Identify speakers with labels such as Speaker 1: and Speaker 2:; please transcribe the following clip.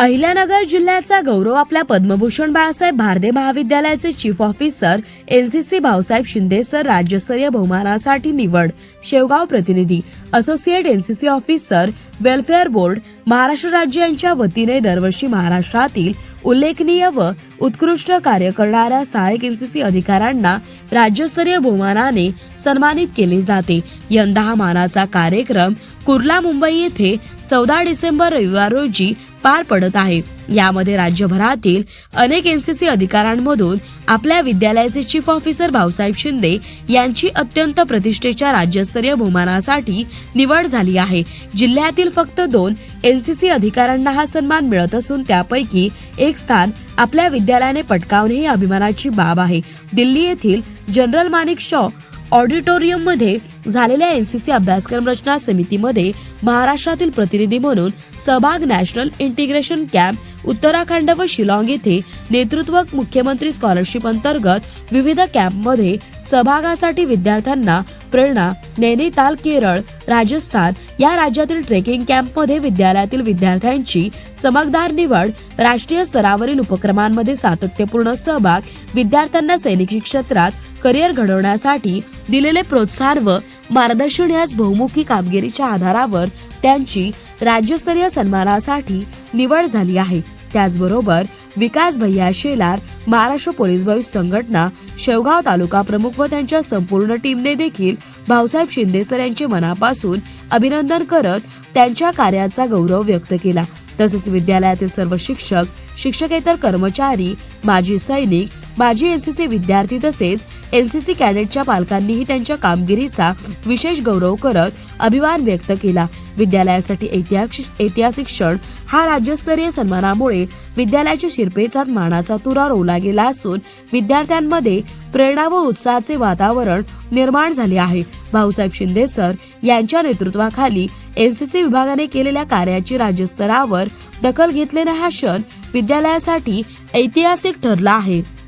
Speaker 1: अहिल्यानगर जिल्ह्याचा गौरव आपल्या पद्मभूषण बाळासाहेब भारदे महाविद्यालयाचे chief officer NCC Bhausaheb Shinde sir राज्यस्तरीय बहुमानासाठी निवड शेवगाव प्रतिनिधी associate NCC officer welfare board Maharashtra राज्य यांच्या वतीने दरवर्षी महाराष्ट्रातील उल्लेखनीय व उत्कृष्ट कार्य करणाऱ्या सहाय्यक एनसीसी अधिकाऱ्यांना राज्यस्तरीय बहुमानाने सन्मानित केले जाते. यंदा हा मानाचा कार्यक्रम कुर्ला मुंबई येथे चौदा डिसेंबर रविवार रोजी पार पडत आहे. यामध्ये राज्यभरातील अनेक एनसीसी अधिकाऱ्यांमधून आपल्या विद्यालयाचे चीफ ऑफिसर भाऊसाहेब शिंदे यांची अत्यंत प्रतिष्ठेच्या राज्यस्तरीय बहुमानासाठी निवड झाली आहे. जिल्ह्यातील फक्त दोन एनसीसी अधिकाऱ्यांना हा सन्मान मिळत असून त्यापैकी एक स्थान आपल्या विद्यालयाने पटकावणे ही अभिमानाची बाब आहे. दिल्ली येथील जनरल मानिक शॉ ऑडिटोरियममध्ये झालेल्या एनसीसी अभ्यासक्रम रचना समितीमध्ये महाराष्ट्रातील प्रतिनिधी म्हणून सहभाग नॅशनल इंटिग्रेशन कॅम्प उत्तराखंड व शिलाँग येथे नेतृत्व मुख्यमंत्री स्कॉलरशिप अंतर्गत विविध कॅम्पमध्ये सहभागासाठी विद्यार्थ्यांना प्रेरणा नैनिताल केरळ राजस्थान या राज्यातील ट्रेकिंग कॅम्पमध्ये विद्यालयातील विद्यार्थ्यांची चमकदार निवड राष्ट्रीय स्तरावरील उपक्रमांमध्ये सातत्यपूर्ण सहभाग विद्यार्थ्यांना सैनिकी क्षेत्रात करिअर घडवण्यासाठी दिलेले प्रोत्साहन व मार्गदर्शन याच बहुमुखी कामगिरीच्या आधारावर त्यांची राज्यस्तरीय सन्मानासाठी निवड झाली आहे. त्याचबरोबर विकास भैया शेलार महाराष्ट्र पोलीस भविष्य संघटना शेवगाव तालुका प्रमुख व त्यांच्या संपूर्ण टीमने देखील भाऊसाहेब शिंदे सर यांचे मनापासून अभिनंदन करत त्यांच्या कार्याचा गौरव व्यक्त केला. तसेच विद्यालयातील सर्व शिक्षक शिक्षकेतर कर्मचारी माजी सैनिक माजी एनसीसी विद्यार्थी तसेच एनसीसी कॅडेटच्या पालकांनीही त्यांच्या कामगिरीचा विशेष गौरव करत अभिमान व्यक्त केला. विद्यालयासाठी ऐतिहासिक ऐतिहासिक क्षण हा राज्यस्तरीय सन्मानामुळे विद्यालयाच्या शिरपेचात मानाचा तुरा रोवला गेला असून विद्यार्थ्यांमध्ये प्रेरणा व उत्साहाचे वातावरण निर्माण झाले आहे. भाऊसाहेब शिंदे सर यांच्या नेतृत्वाखाली एनसीसी विभागाने केलेल्या कार्याची राज्यस्तरावर दखल घेतलेला हा क्षण विद्यालयासाठी ऐतिहासिक ठरला आहे.